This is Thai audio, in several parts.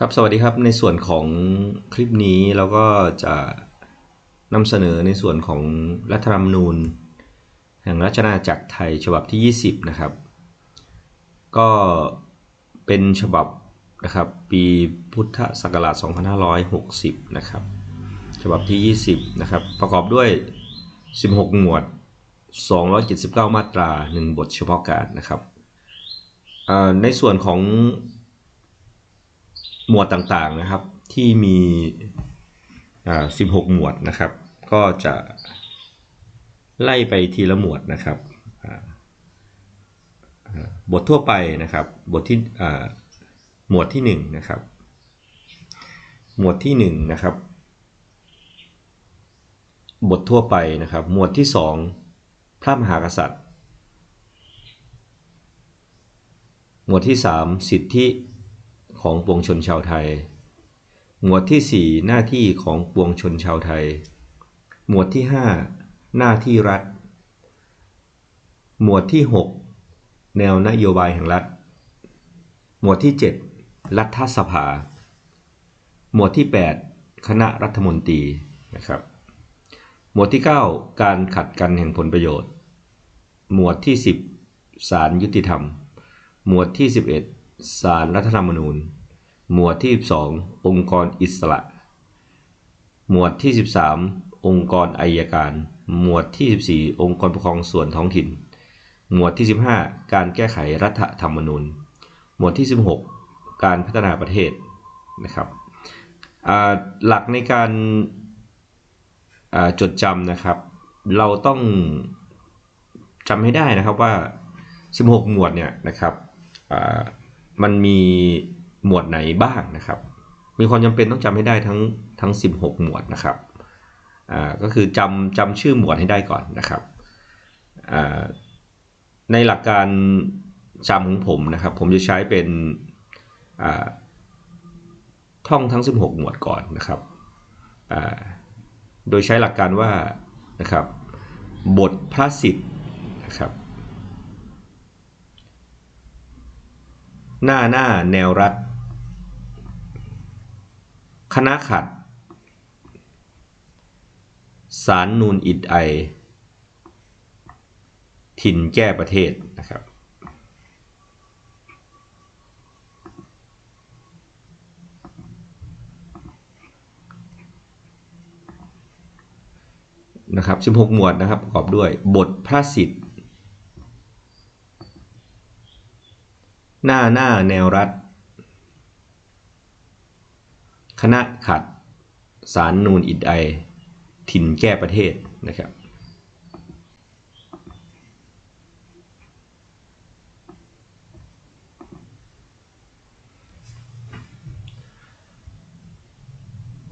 ครับสวัสดีครับในส่วนของคลิปนี้เราก็จะนำเสนอในส่วนของรัฐธรรมนูญ แห่งราชอาณาจักรไทยฉบับที่ 20 นะครับ ก็เป็นฉบับนะครับปีพุทธศักราช 2560 นะครับ ฉบับที่ 20 นะครับ ประกอบด้วย 16 หมวด 279 มาตรา 1 บทเฉพาะการนะครับในส่วนของ หมวดต่างๆนะครับที่มีอ่า16หมวดนะครับ ก็จะไล่ไปทีละหมวดนะครับบททั่วไปนะครับ บทที่หมวดที่1นะครับ หมวดที่1นะครับ บททั่วไปนะครับ หมวดที่ 2 พระมหากษัตริย์ หมวดที่ 3 สิทธิ ของปวงชนชาวไทย หมวดที่ 4 หน้าที่ของปวงชนชาวไทย หมวดที่ 5 หน้าที่รัฐ หมวดที่ 6 แนวนโยบายแห่งรัฐ หมวดที่ 7 รัฐสภา หมวดที่ 8 คณะรัฐมนตรีนะครับ หมวดที่ 9 การขัดกันแห่งผลประโยชน์ หมวดที่ 10ศาลยุติธรรม หมวดที่ 11 ศาลรัฐธรรมนูญ หมวดที่ 12 องค์กรอิสระ หมวดที่ 13 องค์กรอายการ หมวดที่ 14 องค์กรปกครองส่วนท้องถิ่น หมวดที่ 15 การแก้ไขรัฐธรรมนูญ หมวดที่ 16 การพัฒนาประเทศนะครับหลักในการจดจำนะครับ เราต้องจำให้ได้นะครับว่า 16 หมวดเนี่ยนะครับ มันมีหมวดไหนบ้างนะครับ มีความจำเป็นต้องจำให้ได้ทั้งทั้ง 16 หมวดนะครับอ่าก็คือจำจำชื่อหมวดให้ได้ก่อนนะครับอ่าในหลักการจำของผมนะครับ ผมจะใช้เป็นอ่าท่องทั้ง 16 หมวดก่อนนะครับอ่าโดยใช้หลักการว่านะครับบทพระสิทธิ์นะครับ หน้าหน้าแนวรัฐคณะขัด สารนูนอิดไอ ถิ่นแก้ประเทศนะครับนะครับ16 หมวดนะครับประกอบด้วยบทพระสิทธิ หน้าหน้าแนวรัฐคณะขัด สารนูนอิดไอ ถิ่นแก้ประเทศนะครับ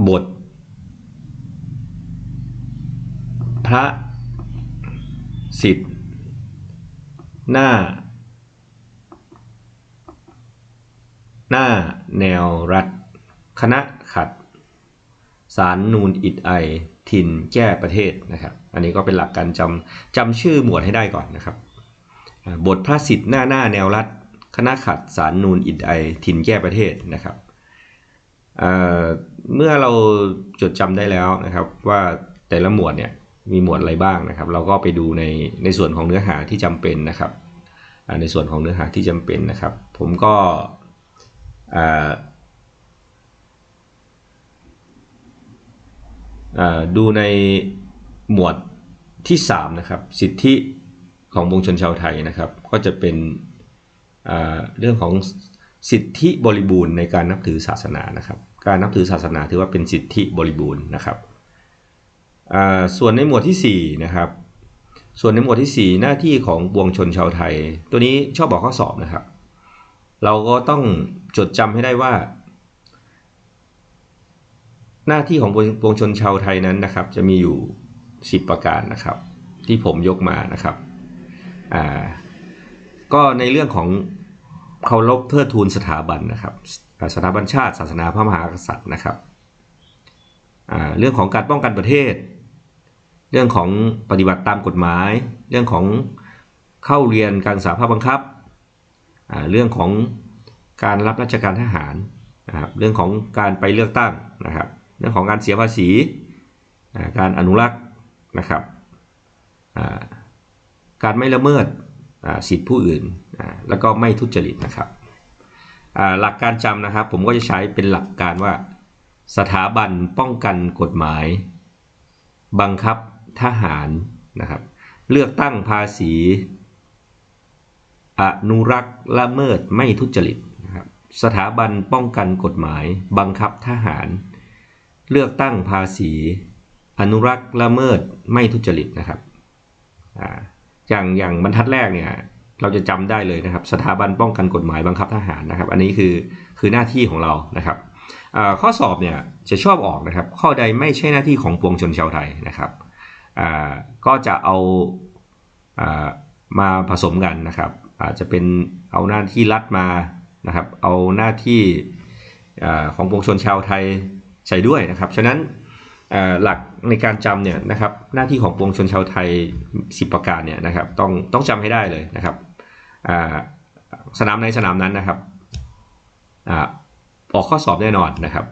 บท พระสิทธิ์หน้า หน้าแน วรัฐ คณะขัด สารนูนอิดไอ ถิ่นแก้ประเทศนะครับ อันนี้ก็เป็นหลักการจำจำชื่อหมวดให้ได้ก่อนนะครับ บทพระสิทธิ์หน้าหน้าแนวรัฐ คณะขัดสารนูนอิดไอ ถิ่นแก้ประเทศนะครับเเมื่อเราจดจำได้แล้วนะครับว่าแต่ละหมวดเนี่ยมีหมวดอะไรบ้างนะครับ เราก็ไปดูในในส่วนของเนื้อหาที่จำเป็นนะครับในส่วนของเนื้อหาที่จำเป็นนะครับ ผมก็อ่า อ่า ดูในหมวดที่ 3 นะครับ สิทธิของวงชนชาวไทยนะครับ ก็จะเป็นเรื่องของสิทธิบริบูรณ์ในการนับถือศาสนานะครับ การนับถือศาสนาถือว่าเป็นสิทธิบริบูรณ์นะครับส่วนในหมวดที่4นะครับ ส่วนในหมวดที่ 4 หน้าที่ของวงชนชาวไทย ตัวนี้ชอบบอกข้อสอบนะครับ เราก็ต้องจดจำให้ได้ว่า หน้าที่ของปวงชนชาวไทยนั้นนะครับ จะมีอยู่ 10 ประการนะครับ ที่ผมยกมานะครับอ่าก็ในเรื่องของเคารพเทิดทูนสถาบันนะครับสถาบันชาติ ศาสนาพระมหากษัตริย์นะครับเรื่องของการป้องกันประเทศ เรื่องของปฏิบัติตามกฎหมาย เรื่องของเข้าเรียนการศึกษาภาคบังคับ เรื่องของการรับราชการทหารนะครับเรื่องของการไปเลือกตั้งนะครับ เรื่องของการเสียภาษี การอนุรักษ์นะครับการไม่ละเมิดสิทธิผู้อื่น แล้วก็ไม่ทุจริตนะครับหลักการจำนะครับผมก็จะใช้เป็นหลักการว่าสถาบันป้องกันกฎหมาย บังคับทหารนะครับ เลือกตั้งภาษี อนุรักษ์ละเมิดไม่ทุจริตนะครับ สถาบันป้องกันกฎหมาย บังคับทหาร เลือกตั้งภาษี อนุรักษ์ละเมิดไม่ทุจริตนะครับออย่างอย่างบรรทัดแรกเนี่ยเราจะจำได้เลยนะครับ สถาบันป้องกันกฎหมายบังคับทหารนะครับ อันนี้คือคือหน้าที่ของเรานะครับข้อสอบเนี่ยจะชอบออกนะครับ ข้อใดไม่ใช่หน้าที่ของปวงชนชาวไทยนะครับก็จะเอาอามาผสมกันนะครับ อาจจะเป็นเอาหน้าที่รัฐมานะครับ เอาหน้าที่อของปวงชนชาวไทย ใส่ด้วยนะครับ ฉะนั้นหลักในการจำเนี่ยนะครับหน้าที่ของปวงชนชาวไทย 10 ประการเนี่ยนะครับต้องต้องจำให้ได้เลยนะครับสนามในสนามนั้นนะครับออกข้อสอบแน่นอนนะครับ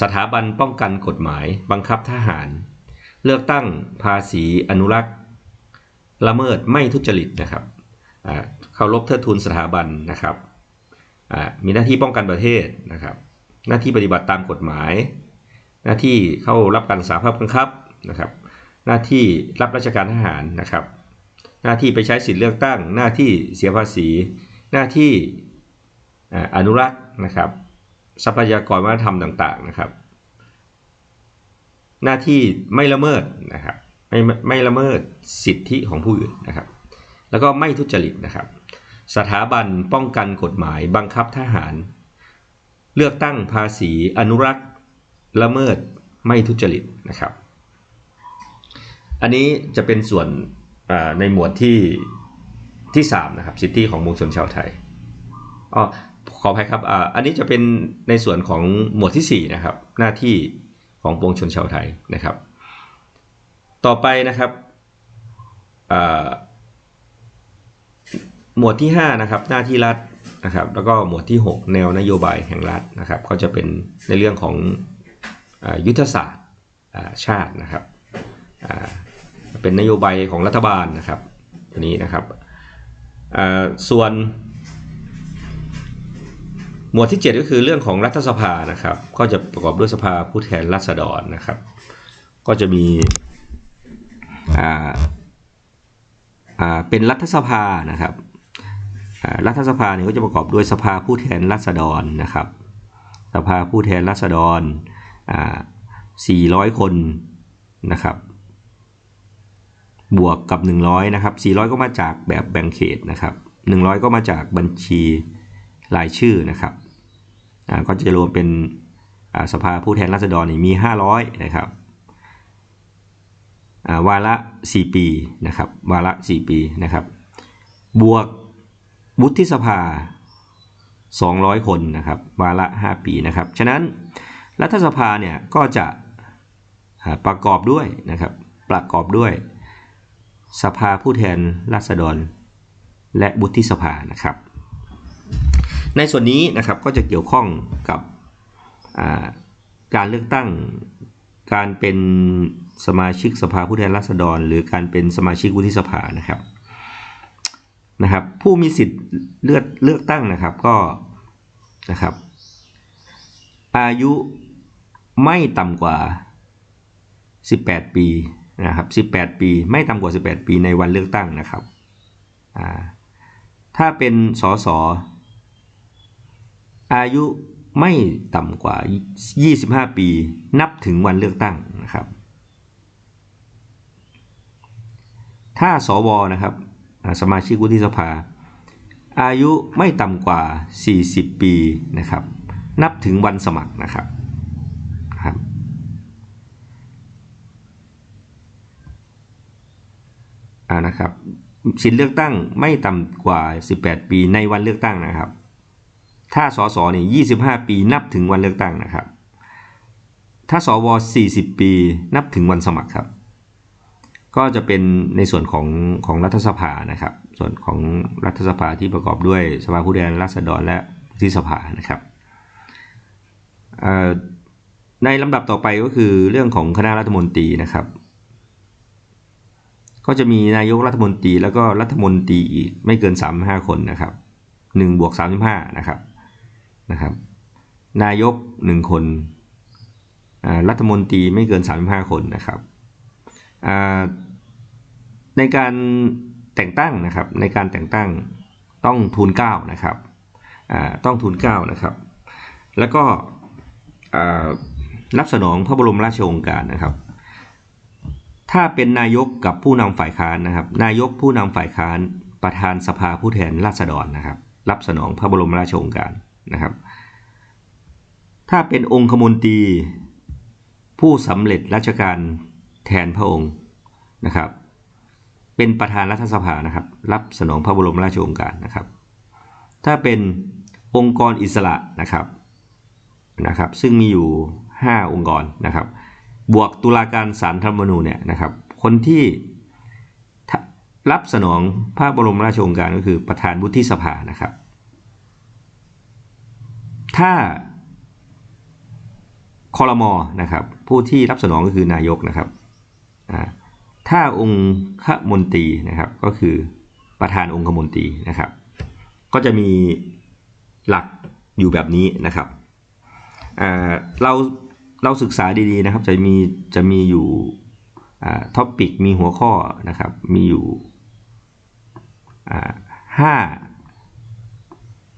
สถาบันป้องกันกฎหมาย บังคับทหาร เลือกตั้งภาษีอนุรักษ์ ละเมิดไม่ทุจริตนะครับเคารพเทิดทูนสถาบันนะครับมีหน้าที่ป้องกันประเทศนะครับ หน้าที่ปฏิบัติตามกฎหมาย หน้าที่เข้ารับการศึกษาภาพบังคับนะครับ หน้าที่รับราชการทหารนะครับ หน้าที่ไปใช้สิทธิเลือกตั้ง หน้าที่เสียภาษี หน้าที่อ่าอนุรักษ์นะครับ ทรัพยากรวัฒนธรรมต่าง ๆนะครับ หน้าที่ไม่ละเมิดนะครับไม่ไม่ละเมิดสิทธิของผู้อื่นนะครับ แล้วก็ไม่ทุจริตนะครับ สถาบันป้องกันกฎหมายบังคับทหาร เลือกตั้งภาษีอนุรักษ์ละเมิดไม่ทุจริตนะครับ อันนี้จะเป็นส่วนในหมวดที่ที่สามนะครับสิทธิของมวลชนชาวไทยอ๋อขออภัยครับออันนี้จะเป็นในส่วนของหมวดที่สี่นะครับหน้าที่ของปวงชนชาวไทยนะครับ ต่อไปนะครับหมวดที่ห้านะครับหน้าที่รัฐ นะครับแล้วก็หมวดที่หกแนวนโยบายแห่งรัฐนะครับ ก็จะเป็นในเรื่องของอยุทธศาสตร์ชาตินะครับเป็นนโยบายของรัฐบาลนะครับตัวนี้นะครับส่วน หมวดที่ 7 ก็คือเรื่องของรัฐสภานะครับ ก็จะประกอบด้วยสภาผู้แทนราษฎรนะครับ ก็จะมีเป็นรัฐสภานะครับ รัฐสภาเนี่ยก็จะประกอบด้วยสภาผู้แทนราษฎรนะครับ สภาผู้แทนราษฎร 400 คนนะครับ บวกกับ 100 นะครับ 400 ก็มาจากแบบแบ่งเขตนะครับ 100 ก็มาจากบัญชีรายชื่อนะครับก็จะรวมเป็นสภาผู้แทนราษฎรนี่มี 500 นะครับวาระ 4 ปีนะครับ วาระ 4 ปีนะครับ บวก วุฒิสภา 200 คนนะครับวาระ 5 ปีนะครับ ฉะนั้นรัฐสภาเนี่ยก็จะประกอบด้วยนะครับประกอบด้วยสภาผู้แทนราษฎร และวุฒิสภานะครับ ในส่วนนี้นะครับก็จะเกี่ยวข้องกับการเลือกตั้งการเป็นสมาชิกสภาผู้แทนราษฎร หรือการเป็นสมาชิกวุฒิสภานะครับ นะครับ ผู้มีสิทธิ์เลือกเลือกตั้งนะครับก็นะครับ อายุไม่ต่ำกว่า 18 ปีนะครับ 18 ปี ไม่ต่ำกว่า 18 ปีในวันเลือกตั้งนะครับถ้าเป็นสสอายุไม่ต่ำกว่า 25 ปี นับถึงวันเลือกตั้งนะครับ ถ้าสวนะครับ สมาชิกวุฒิสภา อายุไม่ต่ำกว่า 40 ปีนะครับ นับถึงวันสมัครนะครับครับอานะครับสิทธิเลือกตั้งไม่ต่ำกว่า 18 ปีในวันเลือกตั้งนะครับ ถ้าสสเนี่ย25 ปีนับถึงวันเลือกตั้งนะครับ ถ้าสว40 ปีนับถึงวันสมัครครับ ก็จะเป็นในส่วนของของรัฐสภานะครับ ส่วนของรัฐสภาที่ประกอบด้วยสภาผู้แทนราษฎรและวุฒิสภานะครับในลำดับต่อไปก็คือเรื่องของคณะรัฐมนตรีนะครับ ก็จะมีนายกรัฐมนตรีแล้วก็รัฐมนตรีอีกไม่เกินสามห้าคนนะครับหนึ่งบวกสามสิบห้านะครับนะครับ นายกหนึ่งคนอ่ารัฐมนตรีไม่เกินสามห้าคนนะครับอ่า ในการแต่งตั้งนะครับในการแต่งตั้งต้องทูลเก้านะครับต้องทูลเก้านะครับ แล้วก็รับสนองพระบรมราชโองการนะครับ ถ้าเป็นนายกกับผู้นำฝ่ายค้านนะครับ นายกผู้นำฝ่ายค้านประธานสภาผู้แทนราษฎรนะครับ รับสนองพระบรมราชโองการนะครับ ถ้าเป็นองคมนตรีผู้สำเร็จราชการแทนพระองค์นะครับ เป็นประธานรัฐสภานะครับ รับสนองพระบรมราชโองการนะครับ ถ้าเป็นองค์กรอิสระนะครับนะครับ ซึ่งมีอยู่ 5 องค์กรนะครับ บวกตุลาการศาลธรรมนูญเนี่ยนะครับ คนที่รับสนองพระบรมราชโองการก็คือประธานวุฒิสภานะครับ ถ้าคอรมอนะครับ ผู้ที่รับสนองก็คือนายกนะครับอ่า ถ้าองค์ขมนตรีนะครับ ก็คือประธานองคมนตรีนะครับ ก็จะมีหลักอยู่แบบนี้นะครับเราเราศึกษาดีๆนะครับจะมีจะมีอยู่ท็อปิกมีหัวข้อนะครับ มีอยู่ห้า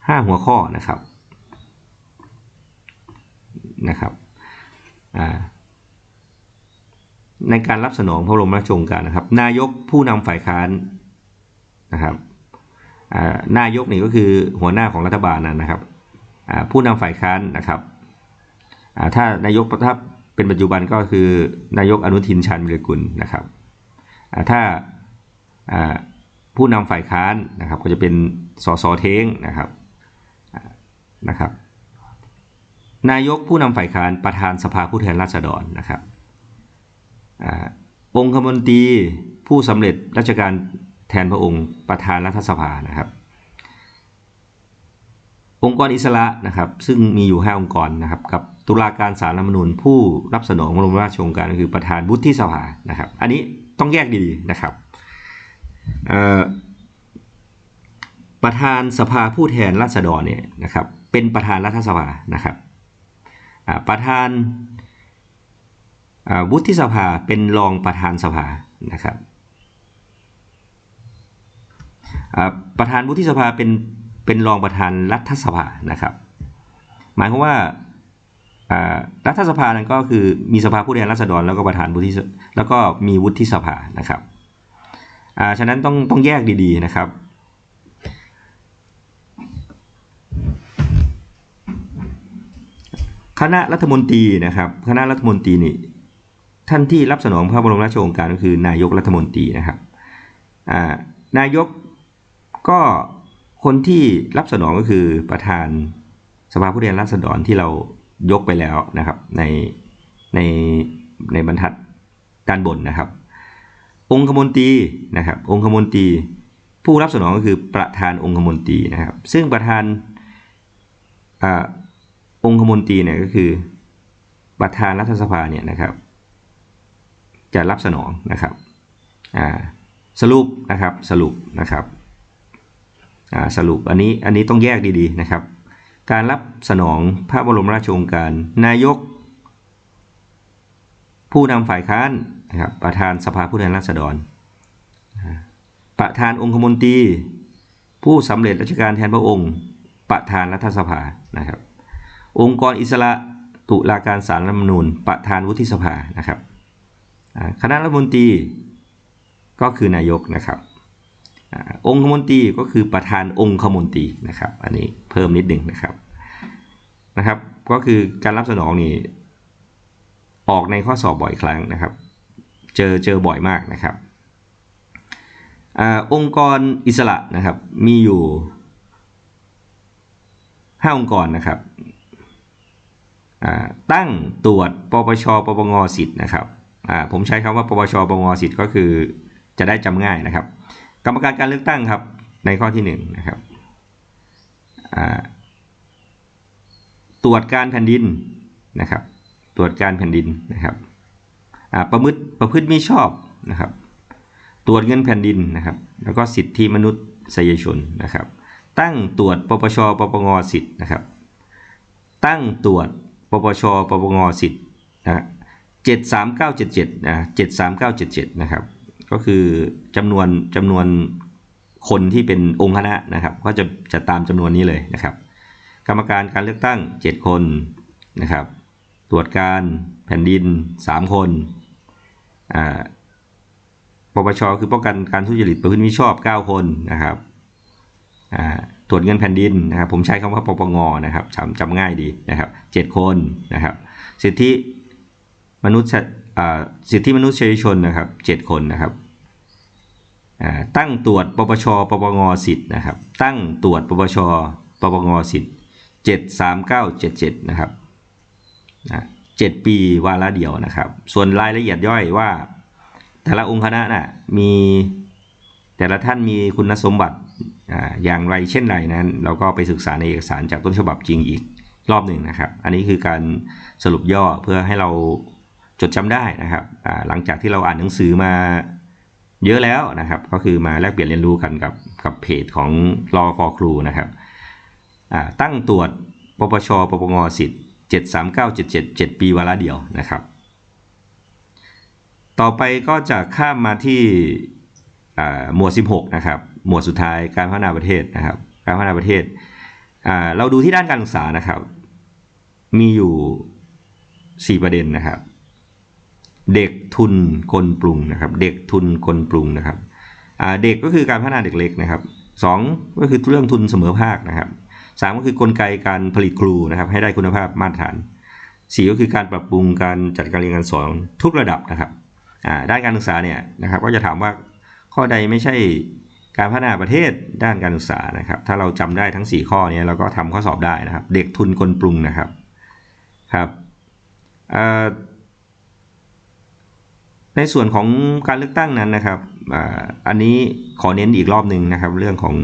ห้าหัวข้อนะครับนะครับอ่า ในการรับสนองพระบรมราชโองการนะครับ นายกผู้นำฝ่ายค้านนะครับนายกนี่ก็คือหัวหน้าของรัฐบาลนะนะครับผู้นำฝ่ายค้านนะครับถ้านายกถ้าเป็นปัจจุบันก็คือนายกอนุทินชาญวิรกุลนะครับถ้าผู้นำฝ่ายค้านนะครับก็จะเป็นสสเท้งนะครับนะครับ นายกผู้นำฝ่ายค้านประธานสภาผู้แทนราษฎรนะครับ องคมนตรีผู้สำเร็จราชการแทนพระองค์ประธานรัฐสภานะครับ องค์กรอิสระนะครับ ซึ่งมีอยู่ 5 องค์กรนะครับ กับตุลาการศาลรัฐมนูญผู้รับสนองพระบรมราชโองการก็คือประธานวุฒิสภานะครับ อันนี้ต้องแยกดีๆนะครับประธานสภาผู้แทนราษฎรเนี่ยนะครับ เป็นประธานรัฐสภานะครับประธาน วุฒิสภาเป็นรองประธานสภานะครับประธานวุฒิสภาเป็นเป็นรองประธานรัฐสภานะครับ หมายความว่ารัฐสภานั้นก็คือมีสภาผู้แทนราษฎรแล้วก็ประธานวุฒิแล้วก็มีวุฒิสภานะครับอาฉะนั้นต้องต้องแยกดีๆนะครับคณะรัฐมนตรีนะครับ คณะรัฐมนตรีนี่ ท่านที่รับสนองพระบรมราชโองการก็คือนายกรัฐมนตรีนะครับนายกก็คนที่รับสนองก็คือประธานสภาผู้แทนราษฎรที่เรายกไปแล้วนะครับ ในในในบรรทัดด้านบนนะครับ องคมนตรีนะครับ องคมนตรีผู้รับสนองก็คือประธานองคมนตรีนะครับ ซึ่งประธานอองคมนตรีเนี่ยก็คือประธานรัฐสภาเนี่ยนะครับ จะรับสนองนะครับสรุปนะครับสรุปนะครับสรุปอันนี้อันนี้ต้องแยกดีๆนะครับ การรับสนองพระบรมราชโองการนายก ผู้นำฝ่ายค้านนะครับประธานสภาผู้แทนราษฎร ประธานองคมนตรีผู้สำเร็จราชการแทนพระองค์ ประธานรัฐสภานะครับ องค์กรอิสระตุลาการศาลรัฐมนูญประธานวุฒิสภานะครับ คณะรัฐมนตรีก็คือนายกนะครับอองคมนตรีก็คือประธานองคมนตรีนะครับ อันนี้เพิ่มนิดหนึ่งนะครับนะครับ ก็คือการรับสนองนี่ออกในข้อสอบบ่อยครั้งนะครับ เจอเจอบ่อยมากนะครับอองค์กรอิสระนะครับมีอยู่ห้าองค์กรนะครับตั้งตรวจปปชปปงสิทธิ์นะครับ ผมใช้คำว่าปปชปปงสิทธิ์ก็คือจะได้จำง่ายนะครับ กรรมการการเลือกตั้งครับในข้อที่หนึ่งนะครับอ่าตรวจการแผ่นดินนะครับ ตรวจการแผ่นดินนะครับอ่าประพฤติประพฤติมิชอบนะครับ ตรวจเงินแผ่นดินนะครับ แล้วก็สิทธิมนุษยชนนะครับ ตั้งตรวจปปชปปงสิทธิ์นะครับ ตั้งตรวจปปชปปงสิทธิ์นะ เจ็ดสามเก้าเจ็ดเจ็ดนะเจ็ดสามเก้าเจ็ดเจ็ดนะครับก็คือจำนวนจำนวนคนที่เป็นองค์คณะนะครับก็จะจะตามจำนวนนี้เลยนะครับ กรรมการการเลือกตั้ง 7 คนนะครับ ตรวจการแผ่นดิน 3 คนอ่าปปชคือป้องกันการทุจริตประพฤติมิชอบ 9 คนนะครับอ่าตรวจเงินแผ่นดินนะครับ ผมใช้คำว่าปปงนะครับจำจำง่ายดีนะครับ 7 คนนะครับ สิทธิ มนุษย์สิทธิมนุษยชนนะครับ7คนนะครับตั้งตรวจปปชปปงสิทธิ์นะครับ ตั้งตรวจปปชปปงสิทธิ์เจ็ดสามเก้าเจ็ดเจ็ดนะครับเจ็ดปีวาระเดียวนะครับ ส่วนรายละเอียดย่อยว่า แต่ละองค์คณะน่ะมีแต่ละท่านมีคุณสมบัติออย่างไรเช่นไรนั้น เราก็ไปศึกษาในเอกสารจากต้นฉบับจริงอีกรอบหนึ่งนะครับ อันนี้คือการสรุปย่อเพื่อให้เรา จดจำได้นะครับหลังจากที่เราอ่านหนังสือมาเยอะแล้วนะครับ ก็คือมาแลกเปลี่ยนเรียนรู้กันกับกับเพจของรอฟอครูนะครับตั้งตรวจปปชปปงสิทธิ์เจ็ดสามเก้าเจ็ดเจ็ดเจ็ดปีวาระเดียวนะครับ ต่อไปก็จะข้ามมาที่หมวด 16 นะครับ หมวดสุดท้ายการพัฒนาประเทศนะครับ การพัฒนาประเทศ เราดูที่ด้านการศึกษานะครับ มีอยู่ 4 ประเด็นนะครับ เด็กทุนคนปรุงนะครับ เด็กทุนคนปรุงนะครับเด็กก็คือการพัฒนาเด็กเล็กนะครับสองก็คือเรื่องทุนเสมอภาคนะครับสามก็คือกลไกการผลิตครูนะครับ ให้ได้คุณภาพมาตรฐานสี่ก็คือการปรับปรุงการจัดการเรียนการสอนทุกระดับนะครับด้านการศึกษาเนี่ยนะครับ ก็จะถามว่าข้อใดไม่ใช่การพัฒนาประเทศด้านการศึกษานะครับ ถ้าเราจำได้ทั้ง 4 ข้อนี้เราก็ทำข้อสอบได้นะครับ เด็กทุนคนปรุงนะครับครับ ในส่วนของการเลือกตั้งนั้นนะครับอันนี้ขอเน้นอีกรอบหนึ่งนะครับ เรื่องของ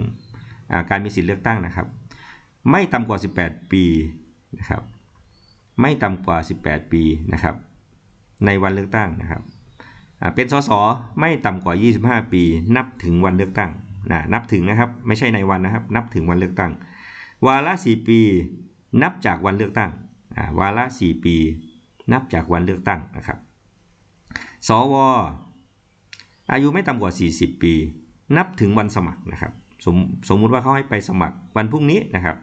อการมีสิทธิเลือกตั้งนะครับ ไม่ต่ำกว่า 18 ปีนะครับไม่ต่ำกว่า 18 ปีนะครับ ในวันเลือกตั้งนะครับเป็นสสไม่ต่ำกว่า 25 ปี นับถึงวันเลือกตั้งนะนับถึงนะครับไม่ใช่ในวันนะครับ นับถึงวันเลือกตั้ง วาระ4ปี นับจากวันเลือกตั้งวาระ4ปี นับจากวันเลือกตั้งนะครับ สวอายุไม่ต่ำกว่า 40 ปี นับถึงวันสมัครนะครับสมสมมุติว่าเขาให้ไปสมัครวันพรุ่งนี้นะครับ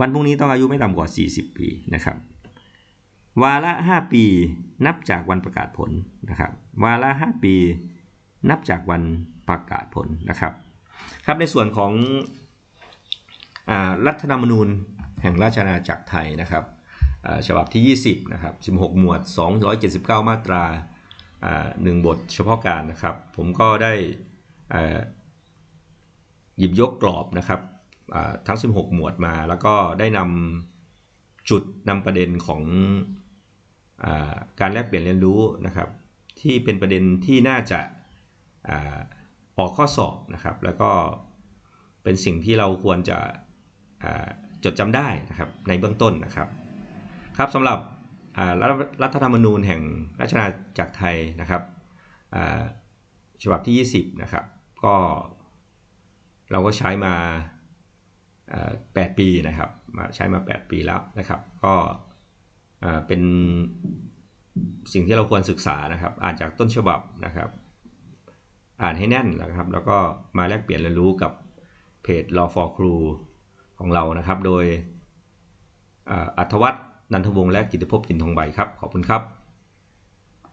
วันพรุ่งนี้ต้องอายุไม่ต่ำกว่า 40 ปีนะครับ วาระ5ปีนับจากวันประกาศผลนะครับ วาระ5ปีนับจากวันประกาศผลนะครับ ครับในส่วนของอ่ารัฐธรรมนูญแห่งราชอาณาจักรไทยนะครับฉบับที่ 20 นะครับ 16 หมวด 279 มาตรา หนึ่งบทเฉพาะการนะครับ ผมก็ได้หยิบยกกรอบนะครับทั้ง 16 หมวดมา แล้วก็ได้นำจุดนำประเด็นของอาการแลกเปลี่ยนเรียนรู้นะครับ ที่เป็นประเด็นที่น่าจะอออกข้อสอบนะครับ แล้วก็เป็นสิ่งที่เราควรจะจดจำได้นะครับในเบื้องต้นนะครับ ครับสำหรับ รัฐธรรมนูญแห่งราชอาณาจักรไทยนะครับฉบับที่ 20 นะครับ ก็เราก็ใช้มา8 ปีนะครับมาใช้มา 8 ปีแล้วนะครับ ก็เป็นสิ่งที่เราควรศึกษานะครับ อ่านจากต้นฉบับนะครับ อ่านให้แน่นนะครับ แล้วก็มาแลกเปลี่ยนเรียนรู้กับเพจ Law for Crew ของเรานะครับ โดยอัธวัฒน์ นันทวงศ์และกิตติภพจินทองใบครับ ขอบคุณครับ